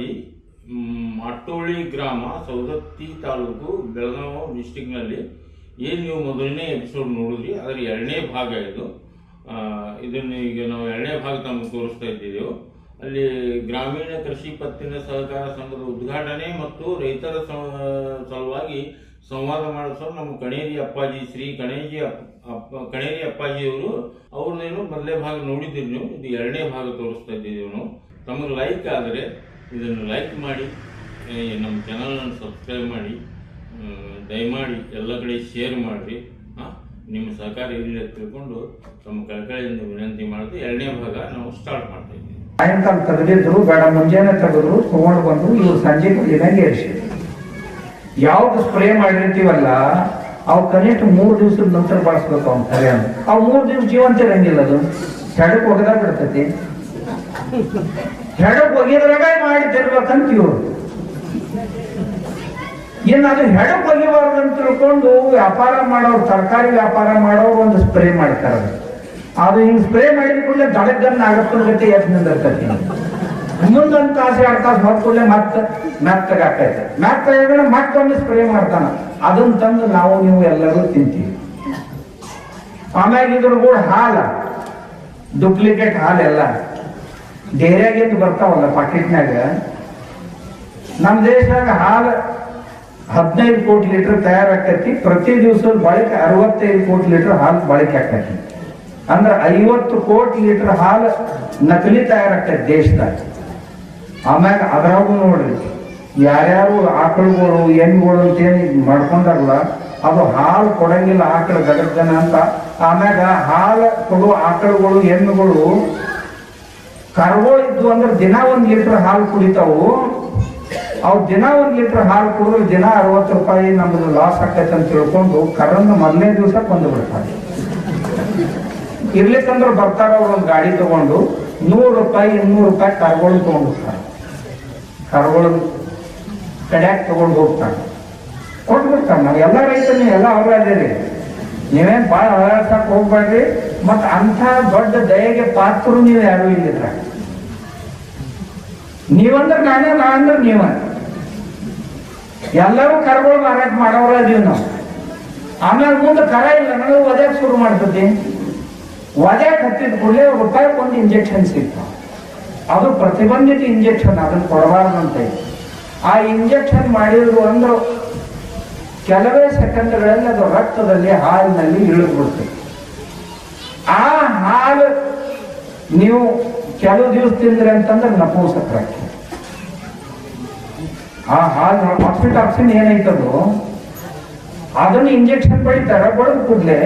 ಕಣೇರಿ ಮಾಟೋಳಿ ಗ್ರಾಮ, ಸವದತ್ತಿ ತಾಲೂಕು, ಬೆಳಗಾವಿ ಡಿಸ್ಟಿಕ್ನಲ್ಲಿ ಏನು ನೀವು ಮೊದಲನೇ ಎಪಿಸೋಡ್ ನೋಡಿದ್ರಿ, ಅದರ ಎರಡನೇ ಭಾಗ ಇದು. ಇದನ್ನು ಈಗ ನಾವು ಎರಡನೇ ಭಾಗ ತಮಗೆ ತೋರಿಸ್ತಾ ಇದ್ದೀವಿ. ಅಲ್ಲಿ ಗ್ರಾಮೀಣ ಕೃಷಿ ಪತ್ತಿನ ಸಹಕಾರ ಸಂಘದ ಉದ್ಘಾಟನೆ ಮತ್ತು ರೈತರ ಸಲುವಾಗಿ ಸಂವಾದ ಮಾಡಿಸೋ ನಮ್ಮ ಕಣೇರಿ ಅಪ್ಪಾಜಿ, ಶ್ರೀ ಕಣೇಜಿ ಅಪ್ಪ ಕಣೇರಿ ಅಪ್ಪಾಜಿಯವರು. ಅವ್ರದ್ದೇನು ಮೊದಲನೇ ಭಾಗ ನೋಡಿದ್ದೀರಿ ನೀವು. ಇದು ಎರಡನೇ ಭಾಗ ತೋರಿಸ್ತಾ ಇದ್ದೀವಿ ನಾವು. ತಮಗೆ ಲೈಕ್ ಆದರೆ ಇದನ್ನು ಲೈಕ್ ಮಾಡಿ ನಮ್ಮ ಚಾನಲನ್ನು ಸಬ್ಸ್ಕ್ರೈಬ್ ಮಾಡಿ ದಯಮಾಡಿ ಎಲ್ಲ ಕಡೆ ಶೇರ್ ಮಾಡಿರಿ ನಿಮ್ಮ ಸಹಕಾರ ಅಂತ ತಿಳ್ಕೊಂಡು ತಮ್ಮ ಕಳಕಳಿಯಿಂದ ವಿನಂತಿ ಮಾಡಿದ್ರೆ ಎರಡನೇ ಭಾಗ ನಾವು ಸ್ಟಾರ್ಟ್ ಮಾಡ್ತೀವಿ ಸಾಯಂಕಾಲ ತೆಗೆದಿದ್ರು, ಬೇಡ, ಮುಂಜಾನೆ ತೆಗೆದ್ರು ತಗೊಂಡು ಬಂದ್ರು, ಇವ್ರು ಸಂಜೆ ಇದಂಗೆ ಏರ್ಸಿ ಯಾವ್ದು ಸ್ಪ್ರೇ ಮಾಡಿರ್ತೀವಲ್ಲ, ಅವು ಕನಿಷ್ಠ ಮೂರು ದಿವಸದ ನಂತರ ಬಳಸ್ಬೇಕು ಅವ್ನ ತಲೆ ಅವು ಮೂರು ದಿವಸ ಜೀವಂತ ಇರಂಗಿಲ್ಲ ಅದು. ಸಡಕ್ ಹೋಗದ ಬಿಡ್ತೈತಿ. ಹೆಡಕ್ ಒಗಿದ್ರಾಗ ಮಾಡಿ ಇವರು ಇನ್ನು ಅದು ಹೆಡಕ್ ಒಗಿಬಾರ್ದು ಅಂತ ತಿಳ್ಕೊಂಡು ವ್ಯಾಪಾರ ಮಾಡೋರು ತರಕಾರಿ ವ್ಯಾಪಾರ ಮಾಡೋರು ಒಂದು ಸ್ಪ್ರೇ ಮಾಡ್ತಾರೆ. ಅದು ಹಿಂಗೆ ಸ್ಪ್ರೇ ಮಾಡಿದ ಕೂಡಲೇ ದಡಗನ್ನ ಆಗಪ್ಪನ ಜೊತೆ ಎದ್ದು ನಿಂದಿರ್ತೈತಿ. ಮುಂದೊಂದು ತಾಸು, ಎರಡು ತಾಸು ಕೂಡಲೇ ಮತ್ತೆ ಮೆತ್ತಗೆ ಆಕೈತೆ ಮೆತ್ತಗೆ ಮತ್ತೊಂದು ಸ್ಪ್ರೇ ಮಾಡ್ತಾನ. ಅದನ್ನ ತಂದು ನಾವು, ನೀವು ಎಲ್ಲರೂ ತಿಂತೀವಿ. ಆಮ್ಯಾಗ ಇದ್ರ ಕೂಡ ಹಾಲ ಡೂಪ್ಲಿಕೇಟ್ ಹಾಲೆಲ್ಲ. ಡೇರಿಯಾಗಿಂದ ಬರ್ತಾವಲ್ಲ ಪಾಕೆಟ್ನಾಗ ನಮ್ಮ ದೇಶದಾಗ ಹಾಲು ಹದಿನೈದು ಕೋಟಿ ಲೀಟರ್ ತಯಾರಾಗ್ತೈತಿ. ಪ್ರತಿ ದಿವಸದ ಬಳಕೆ ಅರವತ್ತೈದು ಕೋಟಿ ಲೀಟರ್ ಹಾಲು ಬಳಕೆ ಆಕೈತಿ ಅಂದ್ರೆ ಐವತ್ತು ಕೋಟಿ ಲೀಟರ್ ಹಾಲು ನಕಲಿ ತಯಾರಾಕೈತಿ ದೇಶದಾಗ. ಆಮ್ಯಾಗ ಅದ್ರಾಗೂ ನೋಡ್ರಿ, ಯಾರ್ಯಾರು ಆಕಳುಗಳು ಎಣ್ಣೆಗಳು ಅಂತ ಹೇಳಿ ಮಾಡ್ಕೊಂಡಾರಲ್ಲ, ಅದು ಹಾಲು ಕೊಡಂಗಿಲ್ಲ ಆಕಳ ಗಡಗನ ಅಂತ. ಆಮ್ಯಾಗ ಹಾಲು ಕೊಡುವ ಆಕಳುಗಳು ಎಮ್ಮೆಗಳು ಕರುಗಳು ಇದ್ವು ಅಂದ್ರೆ ದಿನ ಒಂದು ಲೀಟರ್ ಹಾಲು ಕುಡಿತಾವು. ಅವು ದಿನ ಒಂದು ಲೀಟರ್ ಹಾಲು ಕುಡಿದ್ರೆ ದಿನ ಅರವತ್ತು ರೂಪಾಯಿ ನಮ್ದು ಲಾಸ್ ಆಗ್ತೈತೆ ಅಂತ ತಿಳ್ಕೊಂಡು ಕರನ್ನು ಮೊದಲನೇ ದಿವಸ ಕೊಂದು ಬಿಡ್ತಾರೆ. ಇರ್ಲಿಕ್ಕಂದ್ರೆ ಬರ್ತಾರ ಅವ್ರು ಒಂದು ಗಾಡಿ ತಗೊಂಡು, ನೂರು ರೂಪಾಯಿ, ಇನ್ನೂರು ರೂಪಾಯಿ ಕರ್ಗಳು ತಗೊಂಡು ಹೋಗ್ತಾರೆ. ಕರ್ಗಳು ಕಡ್ಯಾಕ್ ತಗೊಂಡು ಹೋಗ್ತಾರೆ. ಕೊಟ್ಬಿಡ್ತಾರೆ ನಾವು ಎಲ್ಲ ರೈತನೇ ಎಲ್ಲ ಅವರೇ ಅದೇ ರೀ ನೀವೇನ್ ಭಾಳ ಅಳಸಕ್ಕೆ ಹೋಗ್ಬೇಡ್ರಿ. ಮತ್ ಅಂಥ ದೊಡ್ಡ ದಯೆಗೆ ಪಾತ್ರರು ನೀವು ಯಾರು ಇಲ್ಲಿದ್ರ? ನೀವಂದ್ರೆ ನಾನೇ ನಾ ಅಂದ್ರೆ ನೀವ. ಎಲ್ಲರೂ ಕರ್ಗಳು ಮಾರಾಟ ಮಾಡೋರ ಅದೀವಿ ನಾವು. ಆಮೇಲೆ ಮುಂದೆ ಕರ ಇಲ್ಲ, ನನಗೆ ಒದ್ಯಾಕ್ ಶುರು ಮಾಡ್ತದೆ ಒದ್ಯಾಕ್ ಹತ್ತಿದ ಕೂಡಲೇ ರೂಪಾಯಿ ಒಂದು ಇಂಜೆಕ್ಷನ್ ಸಿಗ್ತಾವ ಅದು ಪ್ರತಿಬಂಧಿತ ಇಂಜೆಕ್ಷನ್ ಅದನ್ನ ಕೊಡಬಾರ್ದಂತ. ಆ ಇಂಜೆಕ್ಷನ್ ಮಾಡಿದ್ರು ಅಂದ್ರೆ ಕೆಲವೇ ಸೆಕೆಂಡ್ಗಳಲ್ಲಿ ಅದು ರಕ್ತದಲ್ಲಿ, ಹಾಲಿನಲ್ಲಿ ಇಳಿದು ಬಿಡ್ತದೆ ಆ ಹಾಲು ನೀವು ಕೆಲವು ದಿವಸ ತಿಂದ್ರೆ ಅಂತಂದ್ರೆ ನಪುಂಸಕರಾಗ್ತದೆ ಆ ಹಾಲು ಆಕ್ಸಿಟಾಕ್ಸಿನ್ ಏನೈತದು ಅದನ್ನ ಇಂಜೆಕ್ಷನ್ ಬಡಿತಾರ ಬಡದ ಕೂಡಲೇ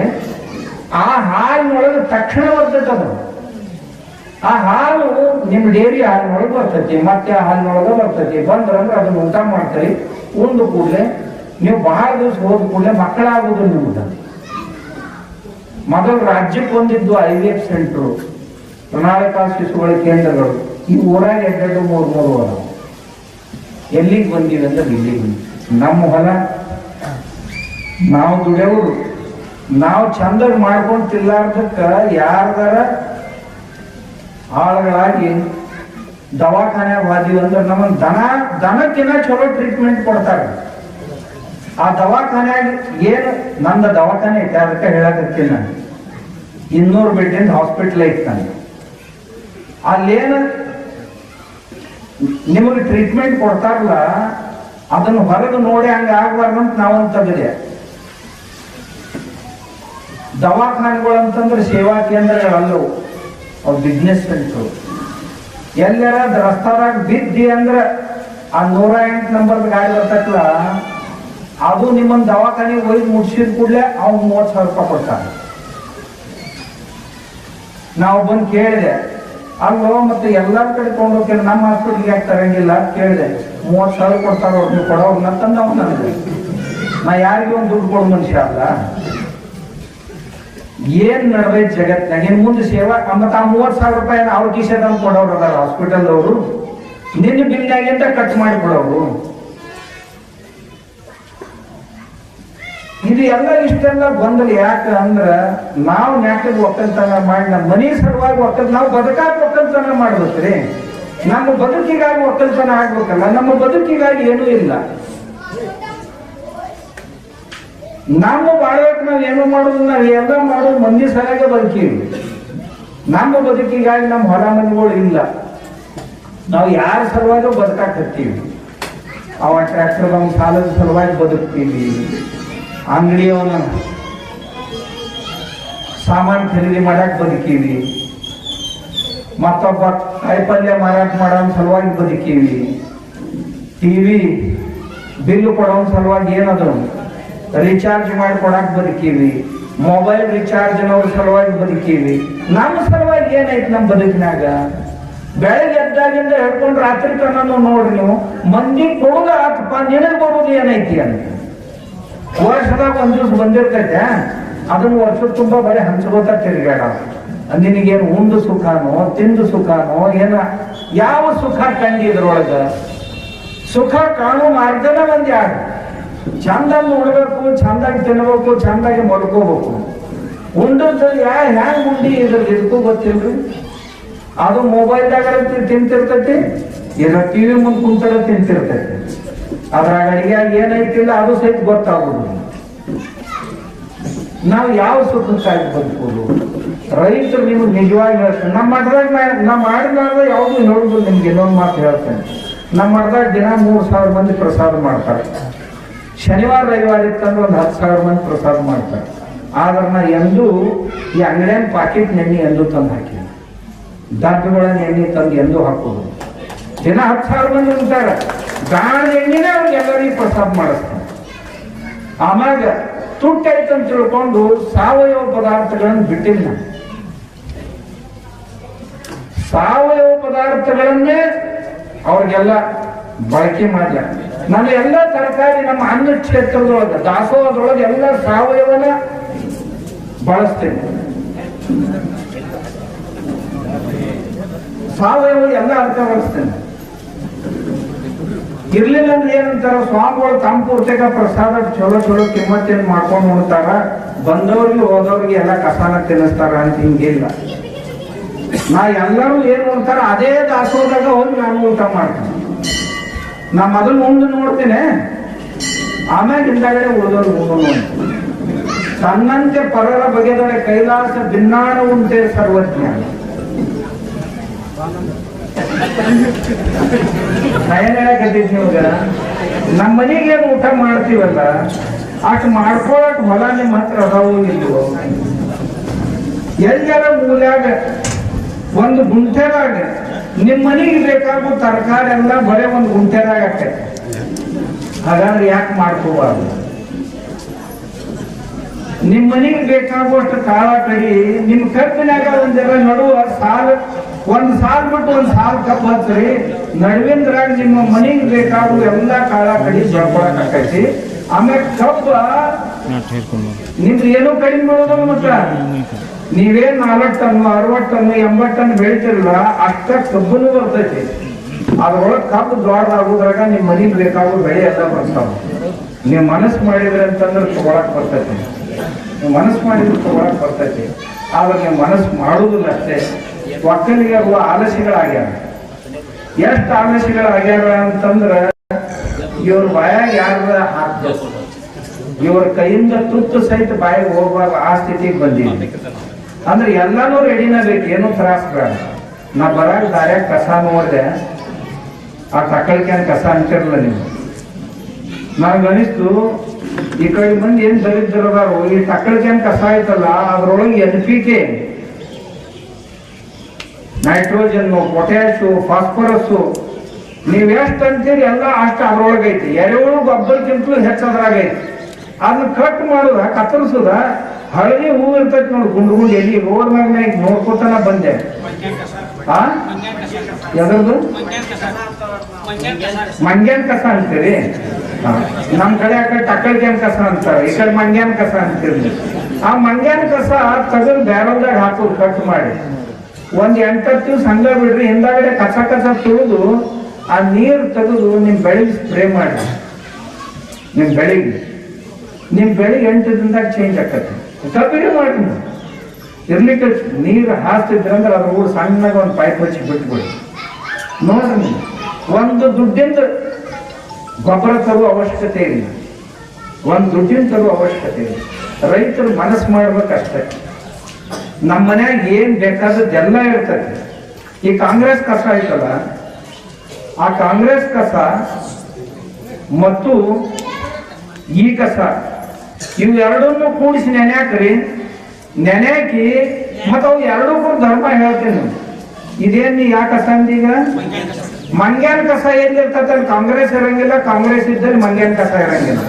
ಆ ಹಾಲಿನೊಳಗೆ ತಕ್ಷಣ ಬರ್ತೈತದು ಆ ಹಾಲು ನಿಮ್ ಡೇರಿ ಹಾಲಿನೊಳಗೆ ಬರ್ತೈತಿ, ಮತ್ತೆ ಆ ಹಾಲಿನೊಳಗೆ ಬರ್ತೈತಿ. ಬಂದ್ರಂದ್ರೆ ಅದನ್ನ ಊಟ ಮಾಡ್ತೀರಿ. ಉಂಡು ಕೂಡಲೇ ನೀವು ಬಹಳ ದಿವಸ ಹೋದ ಕೂಡಲೇ ಮಕ್ಕಳಾಗುದು ನಿಮ್ದು. ಮೊದಲು ರಾಜ್ಯಕ್ಕೆ ಹೊಂದಿದ್ದು ಐ ವಿ ಎಫ್ ಸೆಂಟ್ರು, ಪ್ರಣಾಳಿಕಾ ಶಿಶುಗಳ ಕೇಂದ್ರಗಳು. ಈ ಊರಾಗ ಎರಡೆರಡು ಮೂರು ಮೂರು ಹೊಲ ಎಲ್ಲಿಗೆ ಬಂದಿವೆ ಅಂದ್ರೆ ಇಲ್ಲಿಗೆ ನಮ್ಮ ಹೊಲ, ನಾವು ದುಡಿಯೋರು. ನಾವು ಚಂದ ಮಾಡ್ಕೊಂಡು ತಿಲ್ಲಾರ್ದಕ್ಕ ಯಾರ್ದಾರ ಆಳುಗಳಾಗಿ ದವಾಖಾನೆ ಹೋದಿವಿ ಅಂದ್ರೆ ನಮ್ಮ ದನ ದನಕ್ಕಿನ್ನ ಚಲೋ ಟ್ರೀಟ್ಮೆಂಟ್ ಕೊಡ್ತಾರೆ. ಆ ದವಾಖಾನ್ಯಾಗ ಏನು ನನ್ನ ದವಾಖಾನೆ ಐತೆ ಅದಕ್ಕೆ ಹೇಳಕತ್ತೀನಿ ನಾನು. ಇನ್ನೂರು ಬೆಡ್ಡಿಂದ ಹಾಸ್ಪಿಟ್ಲ್ ಐತೆ ನಾನು ಅಲ್ಲೇನು ನಿಮಗೆ ಟ್ರೀಟ್ಮೆಂಟ್ ಕೊಡ್ತಾರಲ್ಲ, ಅದನ್ನು ಹೊರಗೆ ನೋಡಿ ಹಂಗೆ ಆಗ್ಬಾರ್ದು ಅಂತ ನಾವೊಂದು ತೆಗೆದೆ ದವಾಖಾನೆಗಳು ಅಂತಂದ್ರೆ ಸೇವಾ ಕೇಂದ್ರಗಳಲ್ಲವು ಅವು ಬಿಸ್ನೆಸ್ ಸೆಂಟ್ರು ಎಲ್ಲರ ರಸ್ತಾದಾಗ ಬಿದ್ದಿ ಅಂದ್ರೆ ಆ ನೂರ ಎಂಟು ನಂಬರ್ದ ಗಾಡಿ ಬರ್ತೈತಲ್ಲ ಅದು ನಿಮ್ಮನ್ನ ದವಾಖಾನೆಗೆ ಒಯ್ದು ಮುಟ್ಸಿದ ಕೂಡಲೇ ಅವ್ನು ಮೂವತ್ತು ಸಾವಿರ ರೂಪಾಯಿ ಕೊಡ್ತಾನೆ. ನಾವು ಬಂದು ಕೇಳಿದೆ, ಅಲ್ಲೋ, ಮತ್ತೆ ಎಲ್ಲರ ಕಡೆ ತಗೊಂಡು ನಮ್ಮ ಹಾಸ್ಪಿಟ್ಲಿಗೆ ಯಾಕೆ ತರಂಗಿಲ್ಲ? ಅಂತ ಕೇಳಿದೆ, ಮೂವತ್ತು ಸಾವಿರ ಕೊಡ್ತಾರ ಅವ್ರು, ನೀವು ಕೊಡೋರ್ನ ತಂದ ಅವ್ನು ನನಗೆ. ನಾ ಯಾರಿಗೂ ಒಂದು ದುಡ್ಡು ಕೊಡೋ ಮನುಷ್ಯ ಅಲ್ಲ. ಏನ್ ನಡವೆ ಜಗತ್ತಿನಾಗ ಇನ್ ಮುಂದೆ ಸೇವಾ ಮತ್ತ ಆ ಮೂವತ್ತು ಸಾವಿರ ರೂಪಾಯಿ ಅವ್ರ ಕಿಶೆ ತಂದು ಕೊಡೋರು ಅದಾರ ಹಾಸ್ಪಿಟಲ್ ಅವರು ನಿನ್ನ ಖರ್ಚು ಮಾಡಿ ಮಾಡಿಬಿಡೋರು ಇದು ಎಲ್ಲ ಇಷ್ಟೆಲ್ಲ ಗೊಂದಲ ಯಾಕೆ ಅಂದ್ರ ನಾವು ನ್ಯಾಟಿಗೆ ಒಕ್ಕಲ್ತನ ಮಾಡಿ ನಮ್ಮ ಮನೆ ಸಲುವಾಗಿ ಒಕ್ಕಲ್ ನಾವು ಬದುಕಾಗಿ ಒಕ್ಕಲ್ತನ ಮಾಡ್ಬೇಕ್ರಿ. ನಮ್ಮ ಬದುಕಿಗಾಗಿ ಒಕ್ಕಲ್ತನ ಆಗ್ಬೇಕಲ್ಲ, ನಮ್ಮ ಬದುಕಿಗಾಗಿ ಏನೂ ಇಲ್ಲ. ನಮ್ಮ ಬಾಳ್ಬೇಕು ನಾವು ಏನು ಮಾಡೋದು? ನಾವು ಎಲ್ಲ ಮಾಡೋದು ಮಂದಿ ಸರಿಯಾಗಿ ಬದುಕೀವಿ. ನಮ್ಮ ಬದುಕಿಗಾಗಿ ನಮ್ಮ ಹೊಲ ಮನೆಗಳು ಇಲ್ಲ. ನಾವು ಯಾರ ಸಲುವಾಗಿ ಬದುಕಾಕತ್ತೀವಿ. ಅವ ಟ್ರ್ಯಾಕ್ಟರ್ ನಮ್ಮ ಸಾಲದ ಸಲುವಾಗಿ ಬದುಕ್ತೀವಿ. ಅಂಗಡಿಯವನ ಸಾಮಾನು ಖರೀದಿ ಮಾಡಕ್ ಬದುಕೀವಿ. ಮತ್ತೊಬ್ಬ ಕಾಯಿಪಲ್ಯ ಮಾರಾಟ ಮಾಡೋ ಸಲುವಾಗಿ ಬದುಕೀವಿ. ಟಿವಿ ಬಿಲ್ ಕೊಡೋ ಸಲುವಾಗಿ ಏನದು? ರೀಚಾರ್ಜ್ ಮಾಡಿ ಕೊಡಕ್ ಬದುಕೀವಿ. ಮೊಬೈಲ್ ರೀಚಾರ್ಜ್ ಸಲುವಾಗಿ ಬದುಕೀವಿ. ನಮ್ಮ ಸಲುವಾಗಿ ಏನೈತಿ ನಮ್ಮ ಬದುಕಿನಾಗ ಬೆಳಗ್ಗೆ ಎದ್ದಾಗಿಂದ ಹಿಡ್ಕೊಂಡು ರಾತ್ರಿ ತನಕ ನೋಡ್ರಿ ನೀವು, ಮಂದಿ ಕೊಡುದ ಆತಪ್ಪ, ನಿನಗೆ ಬರೋದು ಏನೈತಿ ಅಂತ. ವರ್ಷದಾಗ ಒಂದ್ ದಿವ್ಸ ಬಂದಿರ್ತೈತೆ. ಅದನ್ನ ವರ್ಷದ ತುಂಬಾ ಬರೀ ತಿರ್ಗಾಡ ನಿನಗೇನು ಉಂಡು ಸುಖನೋ, ತಿಂದು ಸುಖನೋ, ಏನ ಯಾವ ಸುಖ ಕಂಡಿ ಇದ್ರೊಳಗ? ಸುಖ ಕಾಣೋ ಮಾರ್ಗನ ಒಂದ್ ಯಾರು ಚಂದಾಗಿ ನೋಡ್ಬೇಕು, ಚಂದಾಗಿ ತಿನ್ಬೇಕು, ಚಂದಾಗಿ ಮಲ್ಕೋಬೇಕು. ಉಂಡದ್ದು ಯಾ, ಹ್ಯಾಂಗ್ ಉಂಡಿ ಇದ್ರಲ್ಲಿ ಇದಕ್ಕೂ ಗೊತ್ತಿಲ್ರಿ? ಅದು ಮೊಬೈಲ್ದಾಗ ತಿಂತಿರ್ತೈತಿ, ಇಲ್ಲ ಟಿವಿ ಮುಂದೆ ಕುಂತಾರ ತಿಂತಿರ್ತೈತಿ. ಅದ್ರಾಗ ಅಡಿಗೆಯಾಗ ಏನೈತಿಲ್ಲ ಅದು ಸಹಿತ ಗೊತ್ತಾಗುದು. ನಾವು ಯಾವ ಸುಖಕ್ಕಾಗಿ ಬದುಕೋದು? ರೈತರು ನಿಮ್ಗೆ ನಿಜವಾಗಿ ಹೇಳ್ತೇನೆ. ನಮ್ಮ ಮಠದಾಗ ನಮ್ಮ ಮಾಡಿದಾಗ ಯಾವುದು ಹೇಳುದು ನಿಮ್ಗೆ, ಇನ್ನೊಂದು ಮಾತು ಹೇಳ್ತೇನೆ. ನಮ್ಮ ಮಠದಾಗ ದಿನ ಮೂರು ಸಾವಿರ ಮಂದಿ ಪ್ರಸಾದ ಮಾಡ್ತಾರೆ. ಶನಿವಾರ, ರವಿವಾರ ಇತ್ತಂದ್ರೆ ಒಂದು ಹತ್ತು ಸಾವಿರ ಮಂದಿ ಪ್ರಸಾದ ಮಾಡ್ತಾರೆ. ಆದ್ರೆ ನಾ ಎಂದೂ ಈ ಅಂಗಡಿಯ ಪಾಕೆಟ್ ನೆಣ್ಣೆ ಎಂದೂ ತಂದು ಹಾಕಿ ಡಬ್ಬಿಗಳನ್ನ ಎಣ್ಣೆ ತಂದು ಎಂದೂ ಹಾಕೋದು. ದಿನ ಹತ್ತು ಸಾವಿರ ಮಂದಿ ಉಂಟಾರ ಗಾಣದ ಎಣ್ಣೆನೇ ಅವ್ರಿಗೆ ಎಲ್ಲರಿಗೂ ಪ್ರಸಾದ ಮಾಡಿಸ್ತಾರೆ. ಆಮ್ಯಾಗ ತುಟ್ಟಾಯ್ತಂತ ತಿಳ್ಕೊಂಡು ಸಾವಯವ ಪದಾರ್ಥಗಳನ್ನು ಬಿಟ್ಟಿಲ್ಲ. ಸಾವಯವ ಪದಾರ್ಥಗಳನ್ನೇ ಅವ್ರಿಗೆಲ್ಲ ಬಳಕೆ ಮಾಡಲ ನಮ್ಮ ಎಲ್ಲ ತರಕಾರಿ ನಮ್ಮ ಅನ್ನ ಕ್ಷೇತ್ರದೊಳಗೆ, ದಾಸೋಹದೊಳಗೆ ಎಲ್ಲ ಸಾವಯವನ ಬಳಸ್ತೇವೆ ಸಾವಯವ ಎಲ್ಲ ಅರ್ಥ ಬಳಸ್ತೇನೆ ಇರ್ಲಿಲ್ಲ ಅಂದ್ರೆ ಏನಂತಾರ, ಸ್ವಾಮಿಗಳು ತಮ್ಮ ಪೂರ್ತಿಗ ಪ್ರಸಾದ ಚಲೋ ಚಲೋ ಕಿಮ್ಮತ್ತೇನ್ ಮಾಡ್ಕೊಂಡು ಹೋಗ್ತಾರ ಬಂದವ್ರಿಗೆ ಹೋದವ್ರಿಗೆ ಎಲ್ಲ ಕಸಾನ ತಿನ್ನಿಸ್ತಾರ ಅಂತ ಹಿಂಗಿಲ್ಲ. ನಾ ಎಲ್ಲರೂ ಏನ್ ಮಾಡ್ತಾರ ಅದೇ ದಾಸೋದಾಗ ಹೋಗಿ ನಾನು ಊಟ ಮಾಡ್ತೀನಿ. ನಾ ಮೊದಲು ಮುಂದೆ ನೋಡ್ತೇನೆ ಆಮ್ಯಾಗ ಹಿಂದಾಗಡೆ ಉಳಿದವ್ರು ಮುಂದೆ ತನ್ನಂತೆ ಪರರ ಬಗೆದೊಡೆ ಕೈಲಾಸ ಭಿನ್ನಾಣ ಉಂಟೆ ಸರ್ವಜ್ಞ. ನೀವಾಗ ನಮ್ಮ ಮನೆಗೆ ಏನು ಊಟ ಮಾಡ್ತೀವಲ್ಲ, ಅಷ್ಟು ಮಾಡ್ಕೊಳಕ್ ಹೊಲ ನಿಮ್ಮ ಹತ್ರ ಅದಾವು ಇಲ್ವೋ? ಎಲ್ಲರ ಮೂಲ್ಯಾಗ? ಒಂದು ಗುಂಟೆದಾಗ. ನಿಮ್ಮ ಮನೆಗೆ ಬೇಕಾಗೋ ತರಕಾರಿ ಎಲ್ಲ ಬರೇ ಒಂದು ಗುಂಟೆದಾಗ ಅಷ್ಟೆ ಹಾಗಾದ್ರೆ ಯಾಕೆ ಮಾಡ್ಕೋಬಾರ್ದು? ನಿಮ್ಮ ಮನೆಗೆ ಬೇಕಾಗುವಷ್ಟು ಕಾಳ ಕಡಿ ನಿಮ್ಮ ಕಬ್ಬಿನಾಗ ಒಂದೆಲ್ಲ ನಡುವ ಸಾಲ ಒಂದ್ ಸಾಲ್ ಬಿಟ್ಟು ಒಂದ್ ಸಾಲ್ ಕಪ್ ಹಚ್ಚ್ರಿ. ನಡುವಿಂದ್ರಾಗ ನಿಮ್ಮ ಮನೆಗೆ ಬೇಕಾಗುವ ಎಲ್ಲ ಕಾಳ ಕಡಿ ಬೆಳ್ಕೊಳಕ್ ಆಕೈತಿ. ಆಮೇಲೆ ಕಬ್ಬ ನಿಮ್ದು ಏನೂ ಕಡಿಮೆ ಮಾಡೋದು ಮತ್ತ? ನೀವೇನ್ ನಾಲ್ಕು ಟನ್ನು ಅರವತ್ತು ಟನ್ನು ಎಂಬತ್ತು ಟನ್ ಬೆಳಿತಿರಲ್ಲ, ಅಷ್ಟ ಕಬ್ಬನು ಬರ್ತೈತಿ. ಅದ್ರೊಳಗೆ ದೊಡ್ಡ ಆಗುದ್ರಾಗ ನಿಮ್ಮ ಮನೆಗೆ ಬೇಕಾಗೋ ಬೆಳೆ ಎಲ್ಲ ಬರ್ತಾವ. ನೀವು ಮನಸ್ಸು ಮಾಡಿದ್ರೆ ಅಂತಂದ್ರೆ ತಗೊಳಕ್ ಬರ್ತೈತಿ. ನೀವು ಮನಸ್ಸು ಮಾಡಿದ್ರೆ ತಗೊಳಕ್ ಬರ್ತೈತಿ. ಆದ್ರೆ ನೀವು ಮನಸ್ಸು ಮಾಡುದಿಲ್ಲ ಅಷ್ಟೇ. ಒಕ್ಕಲಿಗೆ ಅವು ಆಲಸ್ಯಗಳಾಗ್ಯಾರ ಎಷ್ಟು ಆಲಸಿಗಳಾಗ್ಯಾರ ಅಂತಂದ್ರೆ ಇವ್ರ ಬಾಯಾಗ ಯಾರ ಹಾಕ್ಬೇಕು? ಇವ್ರ ಕೈಯಿಂದ ತುತ್ತು ಸಹಿತ ಬಾಯಿಗೆ ಹೋಗ್ಬಾರ್ದು ಆ ಸ್ಥಿತಿಗೆ ಬಂದಿದೆ ಅಂದ್ರೆ ಎಲ್ಲಾನು ರೆಡಿನ ಬೇಕು, ಏನು ತ್ರಾಸ ಬೇಡ. ನಾ ಬರಾಗ ದಾರ್ಯಾಗ ಕಸ ನೋಡಿದೆ. ಆ ತಕ್ಕಳಿಕೆ ಕಸ ಅಂತಿರಲ್ಲ ನೀವು ನನಗೆ ಅನಿಸ್ತು, ಈ ಕಡೆ ಮಂದಿ ಏನ್ ದರಿದ್ರದಾರು ಈ ತಕ್ಕಳಿಕೆ ಕಸ ಆಯ್ತಲ್ಲ ಅದ್ರೊಳಗೆ N P K nitrogen potash phosphorus. ನೀವು ಎಷ್ಟು ಅಂತೀರಿ ಎಲ್ಲ ಅಷ್ಟು ಅದ್ರೊಳಗೈತಿ. ಎರೆಹುಳು ಗೊಬ್ಬರಕ್ಕಿಂತಲೂ ಹೆಚ್ಚು ಅದ್ರಾಗ ಐತಿ ಅದನ್ನ ಕಟ್ ಮಾಡುದ, ಕತ್ತರಿಸುದ, ಹಳದಿ ಹೂ ಇರ್ತೈತಿ ನೋಡಿ ಗುಂಡು ಗುಂಡು ಎಲ್ಲಿ ರೋಡ್ ಮ್ಯಾಗ ನೋಡ್ಕೊತಾನ ಬಂದೆ. ಆ? ಯಾವ್ದು ಮಂಗ್ಯಾನ್ ಕಸ ಅಂತೀರಿ? ನಮ್ಮ ನಮ್ ಕಡೆ ಆ ಕಡೆ ಕಸ ಅಂತಾರೆ. ಈ ಕಡೆ ಮಂಗ್ಯಾನ್ ಕಸ ಅಂತೀರಿ. ಆ ಮಂಗ್ಯಾನ್ ಕಸ ತೆಗೆದು ಬ್ಯಾರಲ್ದಾಗ ಹಾಕೋದು ಕಟ್ ಮಾಡಿ. ಒಂದ್ ಎಂಟತ್ತು ದಿವ್ಸ ಹಂಗ ಬಿಡ್ರಿ, ಹಿಂದಾಗಡೆ ಕಸ ಕಸ ತುಳಿದು ಆ ನೀರು ತೆಗೆದು ನಿಮ್ಮ ಬೆಳೆಗೆ ಸ್ಪ್ರೇ ಮಾಡಿ ನಿಮ್ಮ ಬೆಳೆಗೆ. ನಿಮ್ಮ ಬೆಳಿ ಎಂಟು ದಿನದಾಗ ಚೇಂಜ್ ಆಕತ್ತೆ. ತಪ್ಪಿಗೆ ಮಾಡಿ. ಇರ್ಲಿಕ್ಕೆ ನೀರು ಹಾಸ್ತಿದ್ರಂದ್ರೆ ಅದ್ರ ಊರು ಸಣ್ಣಗೆ ಒಂದು ಪೈಪ್ ಹಚ್ಚಿ ಬಿಟ್ಬಿಡಿ ನೋಡ್ರಿ. ಒಂದು ದುಡ್ಡಿಂದ ಗೊಬ್ಬರ ತರುವ ಅವಶ್ಯಕತೆ ಇಲ್ಲ. ಒಂದು ದುಡ್ಡಿನ ತರುವ ಅವಶ್ಯಕತೆ ಇಲ್ಲ. ರೈತರು ಮನಸ್ಸು ಮಾಡ್ಬೇಕಷ್ಟೇ. ನಮ್ಮ ಮನ್ಯಾಗ ಏನ್ ಬೇಕಾದದ್ದೆಲ್ಲ ಇರ್ತದೆ. ಈ ಕಾಂಗ್ರೆಸ್ ಕಸ ಐತಲ್ಲ, ಆ ಕಾಂಗ್ರೆಸ್ ಕಸ ಮತ್ತು ಈ ಕಸ, ಇವು ಎರಡನ್ನೂ ಕೂಡಿಸಿ ನೆನೆಯಾಕ್ರಿ. ನೆನೆಯಾಕಿ ಮತ್ತು ಅವು ಎರಡೂ ಧರ್ಮ ಹೇಳ್ತೀನಿ ಇದೇನ್ ನೀ ಯಾಕೆ ಕಸ ಅಂದೀಗ? ಮಂಗ್ಯಾನ್ ಕಸ ಎಲ್ಲಿ ಇರ್ತದೆ ಕಾಂಗ್ರೆಸ್ ಇರಂಗಿಲ್ಲ, ಕಾಂಗ್ರೆಸ್ ಇದ್ದಲ್ಲಿ ಮಂಗ್ಯಾನ್ ಕಸ ಇರಂಗಿಲ್ಲ.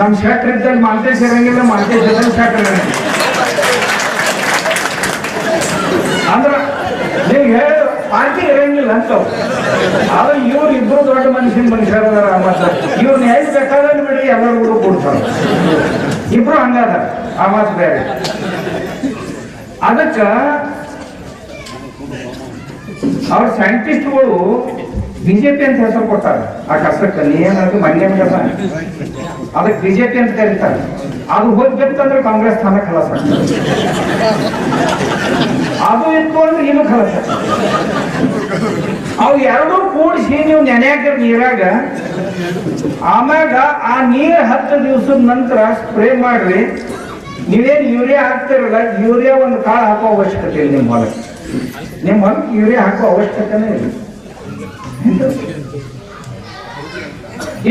ನಮ್ ಶೆಟ್ರ್ ಇದ್ದಲ್ಲಿ ಮಾಂತೇಶ್ ಇರಂಗಿಲ್ಲ ಮಾಂತೇಶ್ ಇದ್ದಲ್ಲಿ ಶೆಟ್ರ್ ಇರಂಗಿಲ್ಲ. ಅಂದ್ರ ನೀವು ಹೇಳ ಪಾರ್ಟಿ ಇರಂಗಿಲ್ಲ ಅಂತ ಆದ್ರೆ ಇವ್ರು ಇಬ್ರು ದೊಡ್ಡ ಮನುಷ್ಯನ ಮನುಷ್ಯರ ಮತ್ತ ಇವ್ರನ್ನ ಹೇಗೆ ಬೇಕಾದ್ರೆ ಬಿಡಿ ಎಲ್ಲರೂ ಕೂಡ ಕೊಡ್ತಾರ ಇಬ್ರು ಹಂಗಾದ ಆ ಮಾತು ಬೇರೆ ಅದಕ್ಕ ಅವ್ರ ಸೈಂಟಿಸ್ಟ್ಗಳು ಬಿಜೆಪಿ ಅಂತ ಹೆಸರು ಕೊಟ್ಟಾರ ಆ ಕಸಕ್ಕೆ ನೀನದು ಮನ್ಯ ಕಸ ಅದಕ್ಕೆ ಬಿಜೆಪಿ ಅಂತ ಕರೀತಾರೆ ಅದು ಹೋಗ್ಬೇಕಂದ್ರೆ ಕಾಂಗ್ರೆಸ್ ಸ್ಥಾನ ಖಲಾಸ ಆಗ್ತದೆ. ಅದು ಇತ್ತು ಅಂದ್ರೆ ಏನು ಕಲಸ. ಅವು ಎರಡೂ ಕೂಡಿಸಿ ನೀವು ನೆನೆಯಾಕ ನೀರಾಗ. ಆಮ್ಯಾಗ ಆ ನೀರ್ ಹತ್ತು ದಿವಸದ ನಂತರ ಸ್ಪ್ರೇ ಮಾಡ್ರಿ. ನೀವೇನು ಯೂರಿಯಾ ಹಾಕ್ತಿರಲ್ಲ, ಯೂರಿಯಾ ಒಂದು ಕಾಳು ಹಾಕೋ ಅವಶ್ಯಕತೆ ಇಲ್ಲ ನಿಮ್ಮ ಹೊಲಕ್ಕೆ. ನಿಮ್ಮ ಹೊಲಕ್ಕೆ ಯೂರಿಯಾ ಹಾಕೋ ಅವಶ್ಯಕತೆನೇ ಇಲ್ಲ.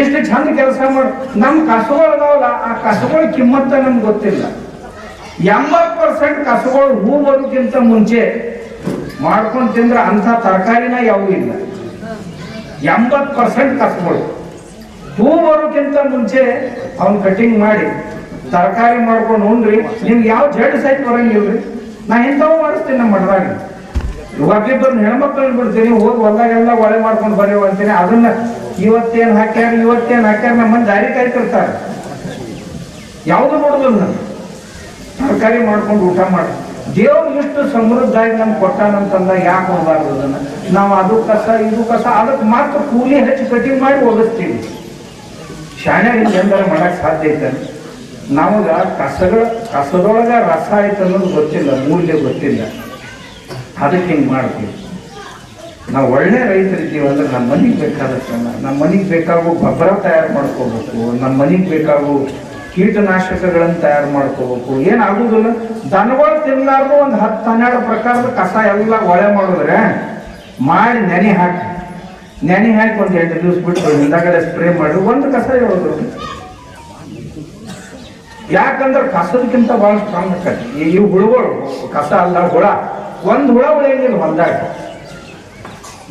ಎಷ್ಟು ಚಂದ ಕೆಲಸ ಮಾಡ. ನಮ್ಮ ಕಸಗಳು ಆ ಕಸಗಳ ಕಿಮ್ಮತ್ತ ನಮ್ಗೆ ಗೊತ್ತಿಲ್ಲ. ಎಂಬತ್ ಪರ್ಸೆಂಟ್ ಕಸಗಳು ಹೂ ಬರೋಕ್ಕಿಂತ ಮುಂಚೆ ಮಾಡ್ಕೊಂಡು ತಿಂದ್ರೆ ಅಂತ ತರಕಾರಿನ ಯಾವೂ ಇಲ್ಲ. ಎಂಬತ್ತು ಪರ್ಸೆಂಟ್ ಕಸಗಳು ಹೂ ಬರೋಕ್ಕಿಂತ ಮುಂಚೆ ಅವ್ನ ಕಟಿಂಗ್ ಮಾಡಿ ತರಕಾರಿ ಮಾಡ್ಕೊಂಡು ಉಣ್ರಿ ನಿಮ್ಗೆ ಯಾವ ಜಡ್ ಸಹಿತ ಬರಂಗಿಲ್ರಿ ನಾ ಇಂಥವು ಮಾಡಿಸ್ತೀನಿ ನಮ್ಮ ಮಠದಾಗ. ಒಬ್ಬಿಬ್ಬರನ್ನ ಹೆಣ್ಮಕ್ಳನ್ನ ಬಿಡ್ತೀನಿ, ಹೋಗಿ ಹೊಲದಾಗೆಲ್ಲ ಒಳೆ ಮಾಡ್ಕೊಂಡು ಬರೀವ ಅಂತೀನಿ. ಅದನ್ನ ಇವತ್ತೇನು ಹಾಕ್ಯಾರ ಇವತ್ತೇನು ಹಾಕ್ಯಾರ ನಮ್ಮ ದಾರಿ ಕಾಯ್ತಿರ್ತಾರೆ. ಯಾವುದು ನೋಡುದಿಲ್ಲ ನಾನು ತರಕಾರಿ ಮಾಡ್ಕೊಂಡು ಊಟ ಮಾಡಿ. ದೇವ್ರು ಎಷ್ಟು ಸಮೃದ್ಧಾಗಿ ನಮ್ಗೆ ಕೊಟ್ಟಾನಂತಂದ ಯಾಕೆ ಹೋಗಬಾರ್ದು ಅದನ್ನು? ನಾವು ಅದು ಕಸ, ಇದು ಕಸ ಅದಕ್ಕೆ ಮಾತ್ರ ಕೂಲಿ ಹೆಚ್ಚು ಕಟಿಂಗ್ ಮಾಡಿ ಒಗಿಸ್ತೀವಿ. ಶಾಣ್ಯಾಗ ಎಂದಾರ ಮಾಡಕ್ಕೆ ಸಾಧ್ಯ ಐತೆ ನಮಗೆ ಕಸಗಳ, ಕಸದೊಳಗೆ ರಸ ಆಯ್ತು ಅನ್ನೋದು ಗೊತ್ತಿಲ್ಲ, ಮೂಲ್ಯ ಗೊತ್ತಿಲ್ಲ. ಅದಕ್ಕೆ ಹಿಂಗೆ ಮಾಡ್ತೀವಿ. ನಾವು ಒಳ್ಳೆ ರೈತರಿದ್ದೀವಿ ಅಂದ್ರೆ ನಮ್ಮ ಮನೆಗೆ ಬೇಕಾದಷ್ಟು ನಮ್ಮ ಮನೆಗೆ ಬೇಕಾಗೋ ಗೊಬ್ಬರ ತಯಾರು ಮಾಡ್ಕೋಬೇಕು ನಮ್ಮ ಮನೆಗೆ ಬೇಕಾಗೋ ಕೀಟನಾಶಕಗಳನ್ನು ತಯಾರು ಮಾಡ್ಕೋಬೇಕು. ಏನಾಗುದಿಲ್ಲ ದನಗಳು ತಿನ್ನಲಾರ್ದು ಒಂದು ಹತ್ತು ಹನ್ನೆರಡು ಪ್ರಕಾರದ ಕಸ ಎಲ್ಲ ಒಳೆ ಮಾಡಿದ್ರೆ ಮಾಡಿ ನೆನೆ ಹಾಕಿ ನೆನೆ ಹಾಕಿ ಒಂದು ಎಂಟು ದಿವಸ ಬಿಟ್ಟು ಹಿಂದಾಗಡೆ ಸ್ಪ್ರೇ ಮಾಡಿ ಒಂದು ಕಸ ಇರೋದು. ಯಾಕಂದ್ರೆ ಕಸದಕ್ಕಿಂತ ಭಾಳ ಸ್ಟ್ರಾಂಗ್ ಈ ಇವು ಹುಳುಗಳು, ಕಸ ಅಲ್ಲ, ಹುಳ. ಒಂದು ಹುಳ ಉಳಿಯಂಗಿಲ್ಲ ಹೊಲ್ದಾಗ.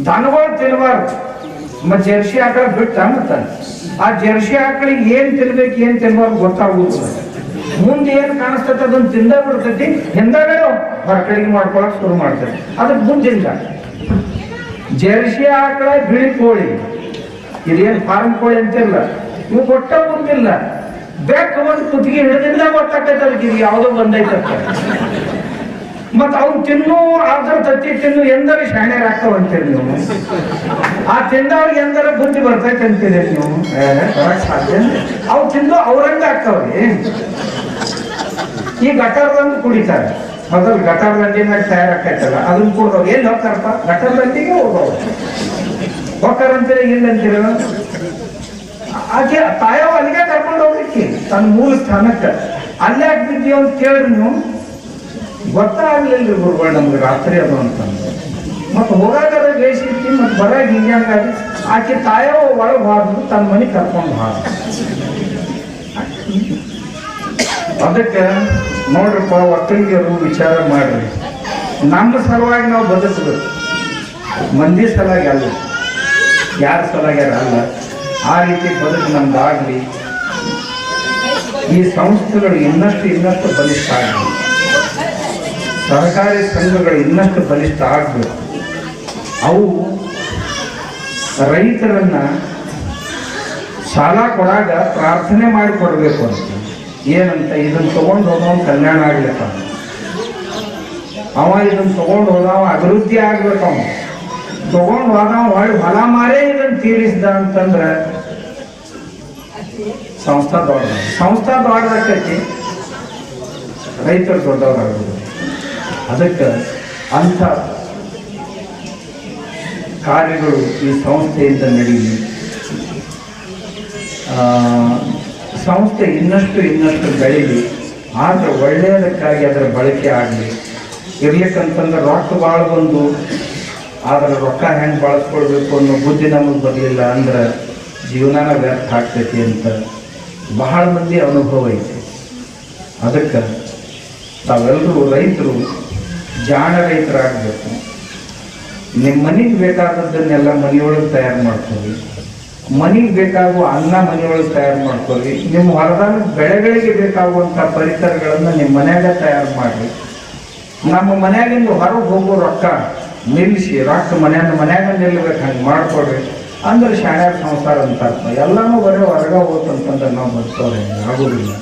ದನಗಳು ತಿನ್ನಬಾರ್ದು ಮತ್ತೆ ಜರ್ಸಿ ಆಕಳ ಬಿಟ್ಟ ಮತ್ತ ಆ ಜರ್ಸಿ ಆಕಳಿಗೆ ಏನ್ ತಿನ್ಬೇಕು, ಏನ್ ತಿನ್ಬಾರ್ದು ಗೊತ್ತಾಗುದಿಲ್ಲ. ಮುಂದೆ ಏನ್ ಕಾಣಿಸ್ತೈತೆ ಅದನ್ನ ತಿಂದ ಬಿಡ್ತೈತಿ. ಹಿಂದಗಡೆ ಹೊರಕಡೆಗೆ ಮಾಡ್ಕೊಳಕ್ ಶುರು ಮಾಡ್ತೈತಿ. ಅದಕ್ಕೆ ಮುಂದಿಂದ ಜರ್ಸಿ ಆಕಳ ಬಿಳಿ ಕೋಳಿ. ಇದೇನ್ ಫಾರ್ಮ್ ಕೋಳಿ ಅಂತಿಲ್ಲ. ಇವು ಕೊಟ್ಟ ಮುಂದಿಲ್ಲ ಬೆಕ್ಕ ಒಂದು ಕುತ್ತಿಗೆ ಹಿಡಿದಿಂದ ಗೊತ್ತಾಗ್ತೈತೆ ಅದಕ್ಕೆ ಇದು ಯಾವುದೋ ಬಂದೈತೆ ಮತ್ ಅವ್ನು ತಿನ್ನು ಅದ್ರ ತತ್ತಿ ತಿನ್ನು ಎಂದರೆ ಶಾಣ್ಯರ್ ಆಗ್ತಾವ ಅಂತೀರಿ ನೀವು. ಆ ತಿಂದವ್ರಿಗೆ ಎಂದರ ಬುದ್ಧಿ ಬರ್ತೈತೆ ಅಂತೀರಿ ನೀವು. ಸಾಧ್ಯ ಅವು ತಿಂದು ಅವ್ರಂಗ ಆಗ್ತಾವ್ರಿ. ಈ ಗಟಾರದಂದು ಕುಡಿತಾರೆ. ಮೊದಲು ಗಟಾರ ದಂಡಿನಾಗ ತಯಾರಾಕೈತಲ್ಲ ಅದನ್ನ ಕುಡ್ದವ್ರು. ಎಲ್ಲಿ ಹೋಗ್ತಾರಪ್ಪ? ಗಟಾರದಂಡಿಗೆ ದಂಡಿಗೆ ಹೋಗೋರು ಹೋಗ್ತಾರಂತೀರ ಇಲ್ಲ ಅಂತೀರ? ಆಕೆ ತಾಯವ ಅಲ್ಲಿಗೆ ಕರ್ಕೊಂಡು ಹೋಗ್ಲಿಕ್ಕೆ. ತನ್ನ ಮೂಲ ಸ್ಥಾನಕ್ಕೆ. ಅಲ್ಲೇ ಬಿದ್ದೀವಿ ಅಂತ ಕೇಳ್ರಿ ನೀವು ಗೊತ್ತಾಗ್ಲಿಲ್ಲ ಗುರುಗಳು ನಮ್ಗೆ ರಾತ್ರಿ ಅದು ಅಂತಂದು. ಮತ್ತೆ ಹೋಗಾಗದ ಬೇಸಿರ್ತಿ ಮತ್ತು ಬರಾಗ ಹಿಂಗಾಗಿ ಆಕೆ ತಾಯೋ ಒಳಗೆ ಹೋದ್ರು ತನ್ನ ಮನೆ ಕರ್ಕೊಂಡು ಹೋದ ಅದಕ್ಕೆ ನೋಡ್ರಪ್ಪ, ಒಕ್ಕಲಿಗರು ವಿಚಾರ ಮಾಡ್ರಿ. ನಮ್ಮ ಸಲುವಾಗಿ ನಾವು ಬದುಕಬೇಕು. ಮಂದಿ ಸಲುವಾಗಿ ಅಲ್ಲ. ಯಾರ ಸಲುವಾಗಿ ಅಲ್ಲ. ಆ ರೀತಿ ಬದುಕು ನಮ್ದಾಗ್ಲಿ. ಈ ಸಂಸ್ಥೆಗಳು ಇನ್ನಷ್ಟು ಇನ್ನಷ್ಟು ಬಲಿಷ್ಠ ಆಗಲಿ. ಸಹಕಾರಿ ಸಂಘಗಳು ಇನ್ನಷ್ಟು ಬಲಿಷ್ಠ ಆಗಬೇಕು. ಅವು ರೈತರನ್ನ ಸಾಲ ಕೊಡಾಗ ಪ್ರಾರ್ಥನೆ ಮಾಡಿ ಕೊಡಬೇಕು ಅಂತ. ಏನಂತ ಇದನ್ನ ತಗೊಂಡು ಹೋದವನ್ ಕಲ್ಯಾಣ ಆಗ್ಲಿಕ್ಕ. ಅವ ಇದನ್ನ ತಗೊಂಡು ಹೋದವ ಅಭಿವೃದ್ಧಿ ಆಗ್ಬೇಕು ಅವ ತಗೊಂಡು ಹೋದವ ಹೊಲ ಮಾರೇ ಇದನ್ನ ತೀರಿಸಿದ ಅಂತಂದ್ರೆ ಸಂಸ್ಥಾ ದೊಡ್ಡ ಸಂಸ್ಥಾ ದೊಡ್ಡದಾಕೈತಿ. ರೈತರು ದೊಡ್ಡವರಾಗೋದು. ಅದಕ್ಕೆ ಅಂಥ ಕಾರ್ಯಗಳು ಈ ಸಂಸ್ಥೆಯಿಂದ ನಡೆಯಲಿ ಸಂಸ್ಥೆ ಇನ್ನಷ್ಟು ಇನ್ನಷ್ಟು ಬೆಳೀಲಿ, ಆದರೆ ಒಳ್ಳೆಯದಕ್ಕಾಗಿ ಅದರ ಬಳಕೆ ಆಗಲಿ. ಇರ್ಲಿಕ್ಕಂತಂದ್ರೆ ರೊಕ್ಕ ಭಾಳ ಬಂದು, ಆದರೆ ರೊಕ್ಕ ಹೆಂಗೆ ಬಳಸ್ಕೊಳ್ಬೇಕು ಅನ್ನೋ ಬುದ್ಧಿ ನಮಗೆ ಬರಲಿಲ್ಲ ಅಂದ್ರೆ ಜೀವನನ ವ್ಯರ್ಥ ಆಗ್ತೈತಿ ಅಂತ ಬಹಳ ಮಂದಿ ಅನುಭವ ಐತಿ. ಅದಕ್ಕೆ ತಾವೆಲ್ಲರೂ ರೈತರು ಜಾಣ ರೈತರಾಗಬೇಕು ನಿಮ್ಮ ಮನೆಗೆ ಬೇಕಾದದ್ದನ್ನೆಲ್ಲ ಮನೆಯೊಳಗೆ ತಯಾರು ಮಾಡ್ಕೊಳ್ಳಿ. ಮನೆಗೆ ಬೇಕಾಗುವ ಅನ್ನ ಮನೆಯೊಳಗೆ ತಯಾರು ಮಾಡ್ಕೊಳ್ಳಿ. ನಿಮ್ಮ ಹೊರದಾನ ಬೆಳೆಗಳಿಗೆ ಬೇಕಾಗುವಂಥ ಪರಿಸರಗಳನ್ನು ನಿಮ್ಮ ಮನೆಯಾಗ ತಯಾರು ಮಾಡಿ ನಮ್ಮ ಮನೆಯಾಗಿಂದ ಹೊರಗೆ ಹೋಗೋ ರೊಕ್ಕ ನಿಲ್ಲಿಸಿ, ರೊಕ್ಕ ಮನೆಯನ್ನು ಮನೆಯಾಗ ನಿಲ್ಲಬೇಕು ಹಂಗೆ ಮಾಡ್ಕೊಡ್ರಿ ಅಂದ್ರೆ ಶಾಣ್ಯಾರ ಸಂಸಾರ ಅಂತ ಅರ್ಥ. ಎಲ್ಲನೂ ಬರೀ ಹೊರಗೆ ಹೋತಂತಂದ್ರೆ ನಾವು ಬರ್ತವ್ರೆ ಆಗೋದಿಲ್ಲ.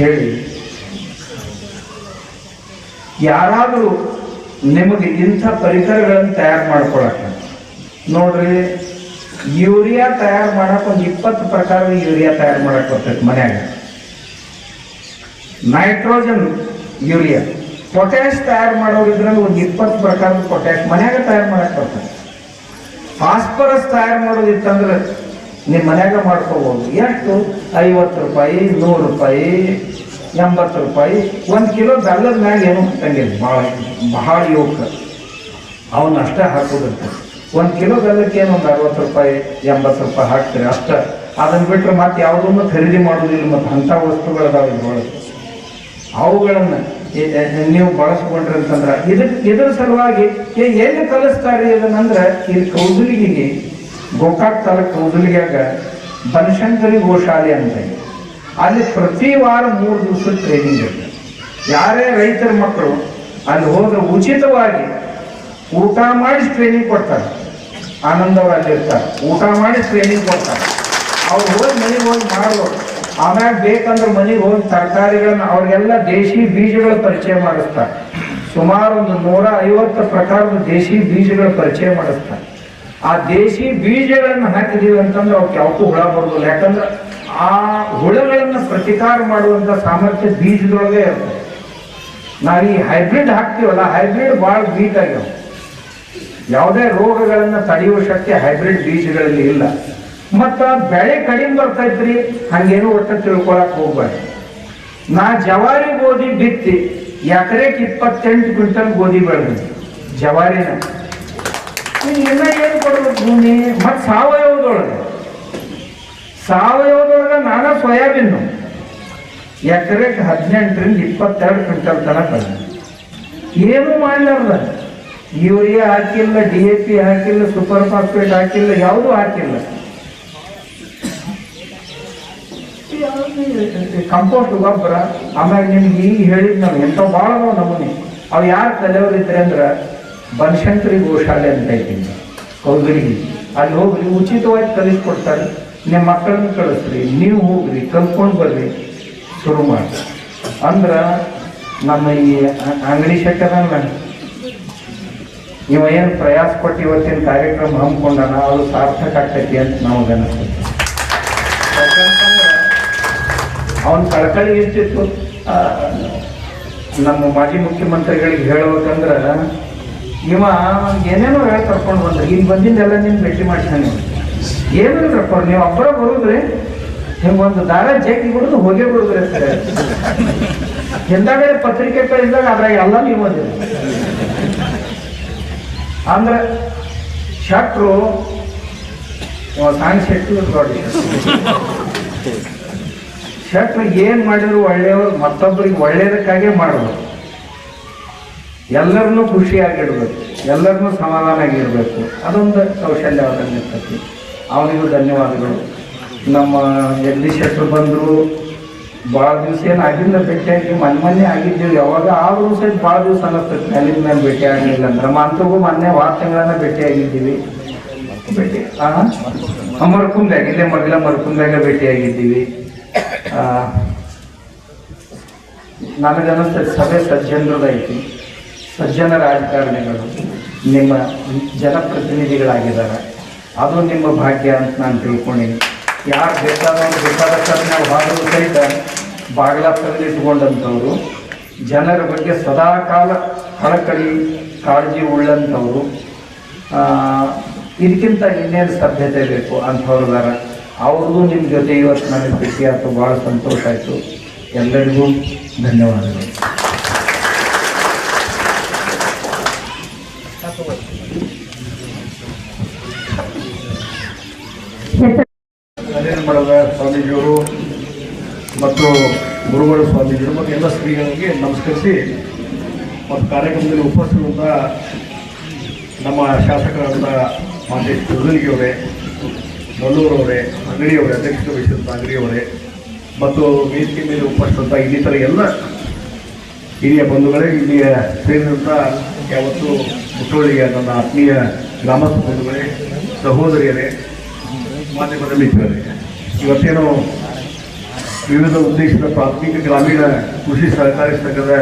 ಹೇಳಿ ಯಾರಾದರೂ ನಿಮಗೆ ಇಂಥ ಪರಿಕರಗಳನ್ನು ತಯಾರು ಮಾಡ್ಕೊಳಕ್ಕೆ. ನೋಡ್ರಿ, ಯೂರಿಯಾ ತಯಾರು ಮಾಡಕ್ಕೆ ಒಂದು ಇಪ್ಪತ್ತು ಪ್ರಕಾರದ ಯೂರಿಯಾ ತಯಾರು ಮಾಡಕ್ಕೆ ಬರ್ತೈತೆ ಮನ್ಯಾಗ. Nitrogen urea. ಪೊಟ್ಯಾಶ್ ತಯಾರು ಮಾಡೋರು ಇದ್ರಲ್ಲಿ ಒಂದು ಇಪ್ಪತ್ತು ಪ್ರಕಾರದ ಪೊಟ್ಯಾಶ್ ಮನೆಯಾಗ ತಯಾರು ಮಾಡಕ್ಕೆ ಬರ್ತದೆ ಫಾಸ್ಫರಸ್ ತಯಾರು ಮಾಡೋದಿತ್ತಂದ್ರೆ ನಿಮ್ಮ ಮನ್ಯಾಗ ಮಾಡ್ಕೋಬೋದು. ಎಷ್ಟು? ಐವತ್ತು ರೂಪಾಯಿ, ನೂರು ರೂಪಾಯಿ. ಎಂಬತ್ತು ರೂಪಾಯಿ. ಒಂದು ಕಿಲೋ ಬೆಲ್ಲದ ಮ್ಯಾಗ ಏನು ಹಾಕಂಗಿಲ್ಲ ಭಾಳ ಭಾಳ ಯೋಗ ಅವನ್ನ ಅಷ್ಟೇ ಹಾಕೋದಿರ್ತದೆ ಒಂದು ಕಿಲೋ ಬೆಲ್ಲಕ್ಕೆ ಏನು ಒಂದು ಅರವತ್ತು ರೂಪಾಯಿ, ಎಂಬತ್ತು ರೂಪಾಯಿ ಹಾಕ್ತೀರಿ ಅಷ್ಟೇ. ಅದನ್ನು ಬಿಟ್ಟರೆ ಮತ್ತೆ ಯಾವುದನ್ನು ಖರೀದಿ ಮಾಡೋದಿಲ್ಲ ಮತ್ತು ಅಂಥ ವಸ್ತುಗಳದಾವ ಇದ್ರೊಳಗೆ. ಅವುಗಳನ್ನು ನೀವು ಬಳಸ್ಕೊಂಡ್ರಿ ಅಂತಂದ್ರೆ ಇದಕ್ಕೆ ಇದರ ಸಲುವಾಗಿ ಏನು ಎಲ್ಲಿ ಕಲಿಸ್ತಾರೆ ಇದನ್ನಂದ್ರೆ ಇಲ್ಲಿ ಕೌದುಲಿಗೆ ಗೋಕಾಕ್ ತಾಲೂಕು ಕೌದಲಿಗ್ಯಾಗ ಬನಶಂಕರಿ ಗೋಶಾಲೆ ಅಂತ ಇದೆ. ಅಲ್ಲಿ ಪ್ರತಿ ವಾರ ಮೂರು ದಿವಸ ಟ್ರೈನಿಂಗ್ ಇರುತ್ತೆ. ಯಾರೇ ರೈತರ ಮಕ್ಕಳು ಅಲ್ಲಿ ಹೋದ್ರೆ ಉಚಿತವಾಗಿ ಊಟ ಮಾಡಿ ಟ್ರೈನಿಂಗ್ ಕೊಡ್ತಾರೆ. ಆನಂದ್ ಅವ್ರು ಅಲ್ಲಿ ಊಟ ಮಾಡಿ ಟ್ರೈನಿಂಗ್ ಕೊಡ್ತಾರೆ. ಅವ್ರು ಹೋಗಿ ಮನೆಗೆ ಹೋಗಿ ಮಾಡ್ಬೋದು. ಆಮ್ಯಾಗ ಬೇಕಂದ್ರೆ ಮನೆಗೆ ಹೋಗಿ ತರಕಾರಿಗಳನ್ನ ಅವ್ರಿಗೆಲ್ಲ ದೇಶಿ ಬೀಜಗಳ ಪರಿಚಯ ಮಾಡಿಸ್ತಾರೆ. ಸುಮಾರು ಒಂದು ನೂರ ಐವತ್ತು ಪ್ರಕಾರದ ದೇಶಿ ಬೀಜಗಳ ಪರಿಚಯ ಮಾಡಿಸ್ತಾರೆ. ಆ ದೇಶಿ ಬೀಜಗಳನ್ನು ಹಾಕಿದೀವಿ ಅಂತಂದ್ರೆ ಅವಕ್ಕೆ ಯಾವತ್ತೂ ಹುಳ ಬರ್ಬೋದು ಯಾಕಂದ್ರೆ ಆ ಹುಳುಗಳನ್ನು ಪ್ರತಿಕಾರ ಮಾಡುವಂಥ ಸಾಮರ್ಥ್ಯ ಬೀಜದೊಳಗೆ ಇರ್ತದೆ ನಾವು ಈ ಹೈಬ್ರಿಡ್ ಹಾಕ್ತೀವಲ್ಲ, ಹೈಬ್ರಿಡ್ ಭಾಳ ವೀಕ್ ಆಗ್ಯಾವ. ಯಾವುದೇ ರೋಗಗಳನ್ನು ತಡೆಯುವ ಶಕ್ತಿ ಹೈಬ್ರಿಡ್ ಬೀಜಗಳಲ್ಲಿ ಇಲ್ಲ. ಮತ್ತು ಬೆಳೆ ಕಡಿಮೆ ಬರ್ತೈತ್ರಿ, ಹಂಗೇನು ಒಟ್ಟು ತಿಳ್ಕೊಳಕ್ ಹೋಗ್ಬಾರ್ದು ನಾ ಜವಾರಿ ಗೋಧಿ ಬಿತ್ತಿ ಎಕರೆಗೆ ಇಪ್ಪತ್ತೆಂಟು ಕ್ವಿಂಟಲ್ ಗೋಧಿ ಬೆಳೆದ್ರಿ ಜವಾರಿನ. ಇನ್ನ ಏನು ಕೊಡ್ಬೇಕು ಭೂಮಿ? ಮತ್ತು ಸಾವಯವದೊಳಗೆ. ಸಾವಯವದೊಳಗೆ ನಾನು ಸೋಯಾಬೀನು. ಎಕರೆಗೆ ಹದಿನೆಂಟರಿಂದ ಇಪ್ಪತ್ತೆರಡು ಕ್ವಿಂಟಲ್ ತನಕ. ಏನು ಮಾಡಲಾರ್ದ. ಯೂರಿಯಾ ಹಾಕಿಲ್ಲ, ಡಿ ಎ ಪಿ ಹಾಕಿಲ್ಲ, ಸೂಪರ್ ಫಾಸ್ಫೇಟ್ ಹಾಕಿಲ್ಲ, ಯಾವುದು ಹಾಕಿಲ್ಲ. ಕಂಪೋಸ್ಟ್ ಗೊಬ್ಬರ ಆಮೇಲೆ ನಿಮ್ಗೆ ಈಗ ಹೇಳಿದ್ ನಾವು ಎಂಥ ಭಾಳ ನಮೂನಿ. ಅವು ಯಾರು ಕಲಿಯೋರು ಇದ್ರೆ ಅಂದ್ರೆ ಬನಶಂಕರಿ ಗೋಶಾಲೆ ಅಂತ ಐತಿ. ಕೌದಲಿಗೆ ಅಲ್ಲಿ ಹೋಗ್ರಿ, ಉಚಿತವಾಗಿ ಕಲಿಸ್ಕೊಡ್ತಾರೆ. ನಿಮ್ಮ ಮಕ್ಕಳನ್ನ ಕಳಿಸ್ರಿ. ನೀವು ಹೋಗ್ರಿ ಕಲ್ತ್ಕೊಂಡು ಬರ್ರಿ. ಶುರು ಮಾಡಿ. ಅಂದ್ರೆ ನಮ್ಮ ಈ ಅಂಗಡಿ ಶೆಟ್ಟದಲ್ಲ ಇವ ಏನು ಪ್ರಯಾಸ ಕೊಟ್ಟು ಇವತ್ತಿನ ಕಾರ್ಯಕ್ರಮ ಹಮ್ಮಿಕೊಂಡಾನ, ಅದು ಸಾರ್ಥಕ ಆಗ್ತೈತಿ ಅಂತ ನಾವು ಅನಿಸ್ತೈತಿ. ಅವನ ಕಳಕಳಿ ಎಷ್ಟಿತ್ತು ನಮ್ಮ ಮಾಜಿ ಮುಖ್ಯಮಂತ್ರಿಗಳಿಗೆ ಹೇಳ್ಬೇಕಂದ್ರ, ಇವ ಏನೇನೋ ಹೇಳಿ ಕರ್ಕೊಂಡು ಬಂದ್ರೆ. ಈಗ ಬಂದಿದ್ದೆಲ್ಲ ನಿಮ್ಗೆ ಭೇಟಿ ಮಾಡ್ತಾನೆ ಏನೇನು ಕರ್ಕೊಂಡು ನೀವು ಒಬ್ಬರ ಬರುದ್ರಿ ಒಂದು ದಾರ ಜೇಕಿ ಬಿಡುದು ಹೋಗೇ ಬಿಡುದ್ರಿ ಅಂತಾರೆ ಎಂದಾಗ ಪತ್ರಿಕೆ ಕಳಿಸಿದಾಗ ಅದ್ರಾಗ ಎಲ್ಲ ನೀವು ಓದಿರಿ. ಅಂದ್ರೆ ಶಟ್ರು ಸಾಂಗ್ ಶೆಟ್ರು ನೋಡಿ. ಶಟ್ರು ಏನ್ ಮಾಡಿದ್ರು ಒಳ್ಳೆಯವರು ಮತ್ತೊಬ್ಬರಿಗೆ ಒಳ್ಳೇದಕ್ಕಾಗೆ ಮಾಡ್ಬೇಕು ಎಲ್ಲರನ್ನೂ ಖುಷಿಯಾಗಿಡ್ಬೇಕು, ಎಲ್ಲರನ್ನೂ ಸಮಾಧಾನ ಆಗಿರ್ಬೇಕು ಅದೊಂದು ಕೌಶಲ್ಯ ಅವರಲ್ಲಿ ಅವನಿಗೂ ಧನ್ಯವಾದಗಳು. ನಮ್ಮ ಎಲ್ಲಿ ಶೆಟ್ರು ಬಂದರು ಭಾಳ ದಿವಸ ಏನು ಆಗಿಂದ ಭೇಟಿಯಾಗಿ ಮೊನ್ನೆ ಮೊನ್ನೆ ಆಗಿದ್ದೀವಿ. ಯಾವಾಗ ಆದರೂ ಸಹಿತ ಭಾಳ ದಿವಸ ಅನ್ನಿಸ್ತೈತಿ ಅಲ್ಲಿಂದ ಮೇಲೆ ಭೇಟಿ ಆಗಲಿಲ್ಲ ಅಂದ್ರೆ ಮಂತ್ರಿಗೂ ಮೊನ್ನೆ ವಾರ ತಿಂಗಳನ್ನ ಭೇಟಿ ಆಗಿದ್ದೀವಿ. ಭೇಟಿ ಆ ಮರ್ಕುಂದಾಗ ಇಲ್ಲೇ ಭೇಟಿ ಆಗಿದ್ದೀವಿ. ಆ, ನನಗನ್ನಿಸ್ತದೆ ಸಭೆ ಸಜ್ಜನರದೈತಿ ಸಜ್ಜನ ರಾಜಕಾರಣಿಗಳು ನಿಮ್ಮ ಜನಪ್ರತಿನಿಧಿಗಳಾಗಿದ್ದಾರೆ. ಅದು ನಿಮ್ಮ ಭಾಗ್ಯ ಅಂತ ನಾನು ತಿಳ್ಕೊಂಡೀನಿ ಯಾರು ಬೇಕಾದವರು ಬೇಕಾದಷ್ಟು ನಾವು ಬಾಗಿಲು ಸಹಿತ ಬಾಗಿಲ ತೆಗೆದು ಇಟ್ಕೊಂಡಂಥವ್ರು, ಜನರ ಬಗ್ಗೆ ಸದಾಕಾಲ ಕಳಕಳಿ, ಕಾಳಜಿ ಉಳ್ಳಂಥವ್ರು ಇದಕ್ಕಿಂತ ಇನ್ನೇನು ಸಭ್ಯತೆ ಬೇಕು ಅಂಥವ್ರದಾರ ಅವ್ರಿಗೂ ನಿಮ್ಮ ಜೊತೆ ಇವತ್ತು ನನಗೆ ಭೇಟಿ ಆಯಿತು, ಭಾಳ ಸಂತೋಷ ಆಯಿತು. ಎಲ್ಲರಿಗೂ ಧನ್ಯವಾದಗಳು ಮಠದ ಸ್ವಾಮೀಜಿಯವರು ಮತ್ತು ಗುರುಗಳ ಸ್ವಾಮೀಜಿಯವರು ಮತ್ತು ಎಲ್ಲ ಸ್ತ್ರೀಗಳಿಗೆ ನಮಸ್ಕರಿಸಿ ಮತ್ತು ಕಾರ್ಯಕ್ರಮದಲ್ಲಿ ಉಪಸ್ಥಿತ ನಮ್ಮ ಶಾಸಕರಾದ ಮಾತೆ ಅವರೇ ಮಲ್ಲೂರವರೇ ಅಂಗಡಿಯವರೇ ಅಧ್ಯಕ್ಷ ವಹಿಸಿದಂಥ ಅಂಗಡಿಯವರೇ ಮತ್ತು ವೇದಿಕೆ ಮೇಲೆ ಉಪಸ್ಥಿತ ಇನ್ನಿತರ ಎಲ್ಲ ಹಿರಿಯ ಬಂಧುಗಳೇ, ಇಲ್ಲಿಯ ಸೇರಿದಂಥ ಯಾವತ್ತು ಮುಟ್ಟೋಳಿಯ ನನ್ನ ಆತ್ಮೀಯ ಗ್ರಾಮಸ್ಥ ಬಂಧುಗಳೇ, ಸಹೋದರಿಯರೇ ಮಾಧ್ಯಮದ ಮಿತ್ರರೇ. ಇವತ್ತೇನು ವಿವಿಧ ಉದ್ದೇಶದ ಪ್ರಾಥಮಿಕ ಗ್ರಾಮೀಣ ಕೃಷಿ ಸಹಕಾರಿ ಸಂಘದ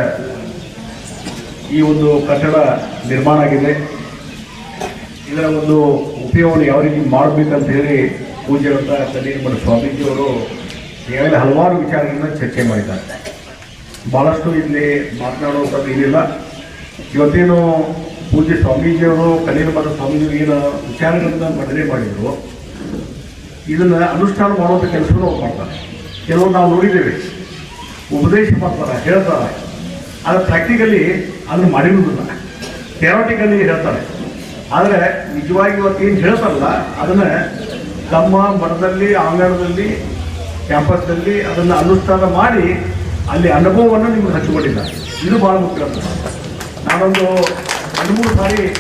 ಈ ಒಂದು ಕಟ್ಟಡ ನಿರ್ಮಾಣ ಆಗಿದೆ. ಇದರ ಒಂದು ಉಪಯೋಗವನ್ನು ಯಾವ ರೀತಿ ಮಾಡಬೇಕಂತ ಹೇಳಿ ಪೂಜ್ಯರಂತ ಕನ್ನೀರ್ಮಠ ಸ್ವಾಮೀಜಿಯವರು ಈಗಾಗಲೇ ಹಲವಾರು ವಿಚಾರಗಳನ್ನ ಚರ್ಚೆ ಮಾಡಿದ್ದಾರೆ. ಭಾಳಷ್ಟು ಇಲ್ಲಿ ಮಾತನಾಡುವಂಥದ್ದು ಏನಿಲ್ಲ ಇವತ್ತೇನು ಪೂಜೆ ಸ್ವಾಮೀಜಿಯವರು ಕನ್ನೀರ್ಮಠ ಸ್ವಾಮೀಜಿಯವರು ಏನು ವಿಚಾರಗಳನ್ನ ಮಂಡನೆ ಮಾಡಿದರು. ಇದನ್ನ ಅನುಷ್ಠಾನ ಮಾಡುವಂಥ ಕೆಲಸವನ್ನು ಅವ್ರು ಮಾಡ್ತಾರೆ. ಕೆಲವೊಂದು ನಾವು ನೋಡಿದ್ದೇವೆ. ಉಪದೇಶ ಮಾಡ್ತಾರೆ, ಹೇಳ್ತಾರೆ. ಆದರೆ ಪ್ರಾಕ್ಟಿಕಲಿ ಅದನ್ನು ಮಾಡಿರುವುದಿಲ್ಲ. ಥಿಯರಾಟಿಕಲಿ ಹೇಳ್ತಾರೆ. ಆದರೆ ನಿಜವಾಗಿ ಇವತ್ತು ಏನು ಹೇಳ್ತಾರಲ್ಲ, ಅದನ್ನು ತಮ್ಮ ಮಠದಲ್ಲಿ, ಆಂಗಣದಲ್ಲಿ, ಕ್ಯಾಂಪಸ್ನಲ್ಲಿ ಅದನ್ನು ಅನುಷ್ಠಾನ ಮಾಡಿ ಅಲ್ಲಿ ಅನುಭವವನ್ನು ನಿಮ್ಗೆ ಹಂಚಿಕೊಂಡಿದ್ದಾರೆ ಇದು ಭಾಳ ಮುಖ್ಯ ಅಂತ. ನಾನೊಂದು ಹದಿಮೂರು ಮೂರು ಸಾರಿ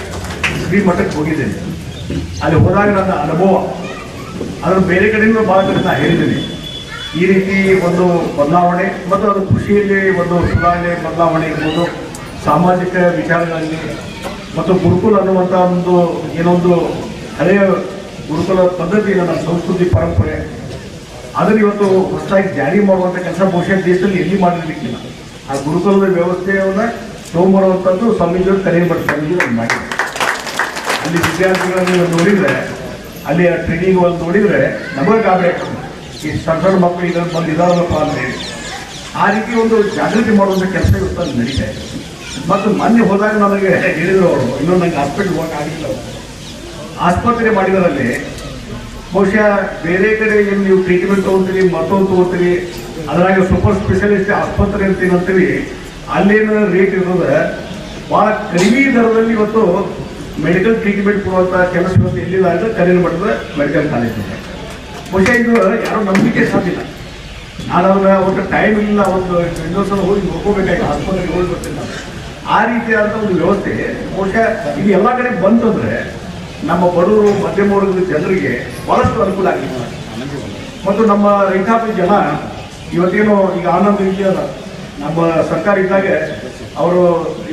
ಶ್ರೀ ಮಠಕ್ಕೆ ಹೋಗಿದ್ದೇನೆ. ಅಲ್ಲಿ ಹೋದಾಗ ನನ್ನ ಅನುಭವ. ಅದನ್ನು ಬೇರೆ ಕಡೆಯಿಂದ ಭಾಳ ಕಡೆ ನಾನು ಹೇಳಿದ್ದೀನಿ. ಈ ರೀತಿ ಒಂದು ಬದಲಾವಣೆ ಮತ್ತು ಅದು ಕೃಷಿಯಲ್ಲಿ ಒಂದು ಸುಧಾರಣೆ, ಬದಲಾವಣೆ ಇರ್ಬೋದು. ಸಾಮಾಜಿಕ ವಿಚಾರಗಳಲ್ಲಿ ಮತ್ತು ಗುರುಕುಲ ಅನ್ನುವಂಥ ಒಂದು ಏನೊಂದು ಹಳೆಯ ಗುರುಕುಲ ಪದ್ಧತಿ ನಮ್ಮ ಸಂಸ್ಕೃತಿ ಪರಂಪರೆ, ಅದನ್ನು ಇವತ್ತು ಹೊಸದಾಗಿ ಜಾರಿ ಮಾಡುವಂಥ ಕೆಲಸ ಬಹುಶಃ ದೇಶದಲ್ಲಿ ಎಲ್ಲಿ ಮಾಡಿರ್ಲಿಕ್ಕಿಲ್ಲ. ಆ ಗುರುಕುಲದ ವ್ಯವಸ್ಥೆಯನ್ನು ತೊಗೊಂಬರುವಂಥದ್ದು ಸ್ವಾಮೀಜಿಯವರು ಕರೆಯಲ್ಪಡ್ತಾ ಸ್ವಾಮೀಜಿಯವರು ಅಲ್ಲಿ ವಿದ್ಯಾರ್ಥಿಗಳನ್ನು ನೋಡಿದ್ರೆ ಅಲ್ಲಿ ಆ ಟ್ರೈನಿಂಗ್ ಒಂದು ನೋಡಿದ್ರೆ ನಮಗೆ ಗಾಬರಿ ಈ ಸಣ್ಣ ಮಕ್ಕಳು ಇದನ್ನು ಬಂದು ಅಂದ್ರೆ ಆ ರೀತಿ ಒಂದು ಜಾಗೃತಿ ಮಾಡುವಂಥ ಕೆಲಸ ಇವತ್ತು ನಡೀತಾ ಇದೆ. ಮತ್ತು ಮೊನ್ನೆ ಹೋದಾಗ ನನಗೆ ಹೇಳಿದ್ರು ಅವರು ಇನ್ನೊಂದು ನಂಗೆ ಹಾಸ್ಪಿಟ್ಲ್ ಹೋಗಕ್ಕಾಗಿಲ್ಲ ಆಸ್ಪತ್ರೆ ಮಾಡಿದರಲ್ಲಿ ಬಹುಶಃ ಬೇರೆ ಕಡೆ ಏನು ನೀವು ಟ್ರೀಟ್ಮೆಂಟ್ ತಗೋತೀರಿ, ಮತ್ತೊಂದು ತಗೋತೀರಿ, ಅದರಾಗ ಸೂಪರ್ ಸ್ಪೆಷಲಿಸ್ಟ್ ಆಸ್ಪತ್ರೆ ಅಂತ ಏನಂತೀವಿ, ಅಲ್ಲೇನು ರೇಟ್ ಇರ್ತದೆ ಭಾಳ ಕಡಿಮೆ ದರದಲ್ಲಿ ಇವತ್ತು ಮೆಡಿಕಲ್ ಟ್ರೀಟ್ಮೆಂಟ್ ಕೊಡುವಂಥ ಕೆಲಸ ಇವತ್ತು ಎಲ್ಲಿಲ್ಲ ಅಂದ್ರೆ ಕರೀನ ಮಟ್ಟದ ಮೆಡಿಕಲ್ ಕಾಲೇಜ್ ಬಹುಶಃ ಇದು, ಯಾರೋ ನಂಬಿಕೆ ಸಾಧ್ಯ ನಾನು ಅವ್ರ ಒಟ್ಟು ಟೈಮ್ ಇಲ್ಲ, ಒಂದು ಇನ್ನೊಂದ್ಸಲ ಹೋಗಿ ನೋಡ್ಕೋಬೇಕಾಗಿ ಆಸ್ಪತ್ರೆಗೆ ಹೋಗಿ ಬರ್ತಿಲ್ಲ. ಆ ರೀತಿಯಾದಂಥ ಒಂದು ವ್ಯವಸ್ಥೆ, ಬಹುಶಃ ಇದು ಎಲ್ಲ ಕಡೆ ಬಂತಂದ್ರೆ ನಮ್ಮ ಬಡವರು, ಮಧ್ಯಮ ವರ್ಗದ ಜನರಿಗೆ ಬಹಳಷ್ಟು ಅನುಕೂಲ ಆಗಿದೆ. ಮತ್ತು ನಮ್ಮ ರೈತಾಪಿ ಜನ ಇವತ್ತೇನು ಈಗ ಆನಂದ ಇದೆಯಲ್ಲ ನಮ್ಮ ಸರ್ಕಾರ ಇದ್ದಾಗ ಅವರು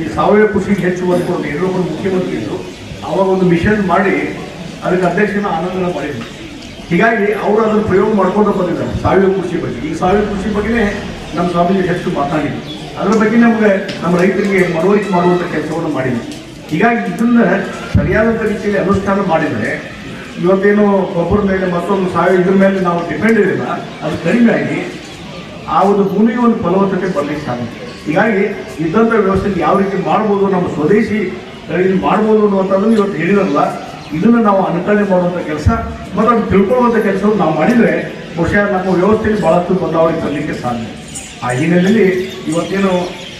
ಈ ಸಾವಯವ ಕೃಷಿಗೆ ಹೆಚ್ಚು ಒತ್ತು ಕೊಡೋದು ಯಡಿಯೂರಪ್ಪರು ಮುಖ್ಯಮಂತ್ರಿ ಇದ್ದರು ಅವಾಗ ಒಂದು ಮಿಷನ್ ಮಾಡಿ ಅದಕ್ಕೆ ಅಧ್ಯಕ್ಷನ ಆನಂದನ ಮಾಡಿದ್ರು. ಹೀಗಾಗಿ ಅವರು ಅದನ್ನು ಪ್ರಯೋಗ ಮಾಡ್ಕೊಂಡು ಬಂದಿದ್ದಾರೆ ಸಾವಯವ ಕೃಷಿ ಬಗ್ಗೆ. ಈ ಸಾವಯವ ಕೃಷಿ ಬಗ್ಗೆನೇ ನಮ್ಮ ಸ್ವಾಮೀಜಿ ಹೆಚ್ಚು ಮಾತಾಡಿದ್ರು. ಅದರ ಬಗ್ಗೆ ನಮಗೆ ನಮ್ಮ ರೈತರಿಗೆ ಮನವರಿಕೆ ಮಾಡುವಂಥ ಕೆಲಸವನ್ನು ಮಾಡಿದ್ವಿ ಹೀಗಾಗಿ ಇದನ್ನ ಸರಿಯಾದ ರೀತಿಯಲ್ಲಿ ಅನುಷ್ಠಾನ ಮಾಡಿದರೆ ಇವತ್ತೇನು ಗೊಬ್ಬರ ಮೇಲೆ ಮತ್ತೊಂದು ಸಾವಯವ ಇದ್ರ ಮೇಲೆ ನಾವು ಡಿಪೆಂಡ್ ಇರಲಿಲ್ಲ ಅದು ಕಡಿಮೆ ಆಗಿ ಆ ಒಂದು ಭೂಮಿಗೆ ಒಂದು ಫಲವತ್ತತೆ ಬರಲಿಕ್ಕೆ ಸಾಧ್ಯ. ಹೀಗಾಗಿ ಇದ್ದಂಥ ವ್ಯವಸ್ಥೆ ಯಾವ ರೀತಿ ಮಾಡ್ಬೋದು ನಮ್ಮ ಸ್ವದೇಶಿ ತಳಿಯಲ್ಲಿ ಮಾಡ್ಬೋದು ಅನ್ನುವಂಥದ್ದನ್ನು ಇವತ್ತು ಹೇಳಿರಲ್ಲ ಇದನ್ನು ನಾವು ಅನುಕರಣೆ ಮಾಡುವಂಥ ಕೆಲಸ ಮತ್ತು ಅದನ್ನು ತಿಳ್ಕೊಳ್ಳುವಂಥ ಕೆಲಸವನ್ನು ನಾವು ಮಾಡಿದರೆ ಬಹುಶಃ ನಮ್ಮ ವ್ಯವಸ್ಥೆಯಲ್ಲಿ ಭಾಳಷ್ಟು ಬದಲಾವಣೆ ತರಲಿಕ್ಕೆ ಸಾಧ್ಯ. ಆ ಹಿನ್ನೆಲೆಯಲ್ಲಿ ಇವತ್ತೇನು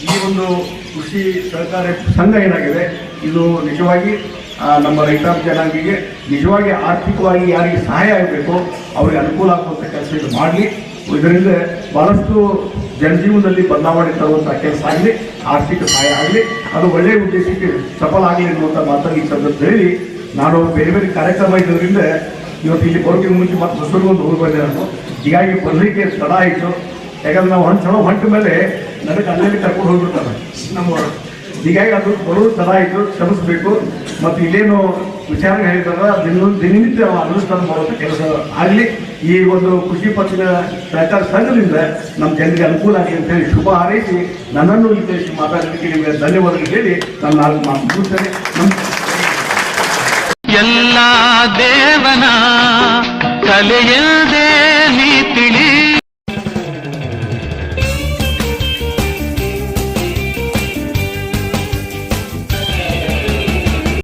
ಈ ಒಂದು ಕೃಷಿ ಸಹಕಾರಿ ಸಂಘ ಏನಾಗಿದೆ, ಇದು ನಿಜವಾಗಿ ನಮ್ಮ ರೈತಾಪಿ ಜನಾಂಗಿಗೆ ನಿಜವಾಗಿ ಆರ್ಥಿಕವಾಗಿ ಯಾರಿಗೆ ಸಹಾಯ ಆಗಬೇಕು, ಅವರಿಗೆ ಅನುಕೂಲ ಆಗುವಂಥ ಕೆಲಸ ಇದು ಮಾಡಲಿ. ಇದರಿಂದ ಬಹಳಷ್ಟು ಜನಜೀವನದಲ್ಲಿ ಬದಲಾವಣೆ ತರುವಂತಹ ಕೆಲಸ ಆಗಲಿ, ಆರ್ಥಿಕ ಸಹಾಯ ಆಗಲಿ, ಅದು ಒಳ್ಳೆಯ ಉದ್ದೇಶಕ್ಕೆ ಸಫಲ ಆಗಲಿ ಅನ್ನುವಂಥ ಮಾತನ್ನು ಈ ಸಂದರ್ಭದಲ್ಲಿ ನಾನು ಬೇರೆ ಬೇರೆ ಕಾರ್ಯಕ್ರಮ ಇರೋದ್ರಿಂದ ಇವತ್ತು ಇಲ್ಲಿ ಬರೋಕ್ಕಿಂತ ಮುಂಚೆ ಮತ್ತೆ ಹೊಸೂರಿಗೊಂದು ಹೋಗಿ ಬಂದೆ ನಾನು. ಹೀಗಾಗಿ ಬರಲಿಕ್ಕೆ ತಡ ಆಯಿತು. ಯಾಕಂದ್ರೆ ನಾವು ಹೊಂಟು ಹೊಂಟ ಮೇಲೆ ನನಗೆ ಅಲ್ಲಲ್ಲಿ ಕರ್ಕೊಂಡು ಹೋಗ್ಬಿಡ್ತಾರೆ. ನಮ್ಮ ಹೀಗಾಗಿ ಅದು ಬರೋದು ತಡ ಆಯಿತು ಕ್ಷಮಿಸಬೇಕು ಮತ್ತು ಇಲ್ಲೇನು ವಿಚಾರ ಹೇಳಿದಾಗ ದಿನ ದಿನನಿತ್ಯ ಅನುಷ್ಠಾನ ಮಾಡುವಂಥ ಕೆಲಸ ಆಗಲಿ, ಈ ಒಂದು ಕೃಷಿ ಪಕ್ಷದ ಸಹಕಾರ ಸಂಘದಿಂದ ನಮ್ಮ ಜನರಿಗೆ ಅನುಕೂಲ ಆಗಲಿ ಅಂತ ಹೇಳಿ ಶುಭ ಹಾರೈಸಿ, ನನ್ನನ್ನು ಉದ್ದೇಶಿಸಿ ಮಾತಾಡಲಿಕ್ಕೆ ನಿಮಗೆ ಧನ್ಯವಾದಗಳು ಹೇಳಿ ನಾನು ನಾಲ್ಕು ಮಾತು ಮುಗಿಸ್ತೇನೆ. ಎಲ್ಲ ದೇವನ ಕಲೆಯಲ್ದೇ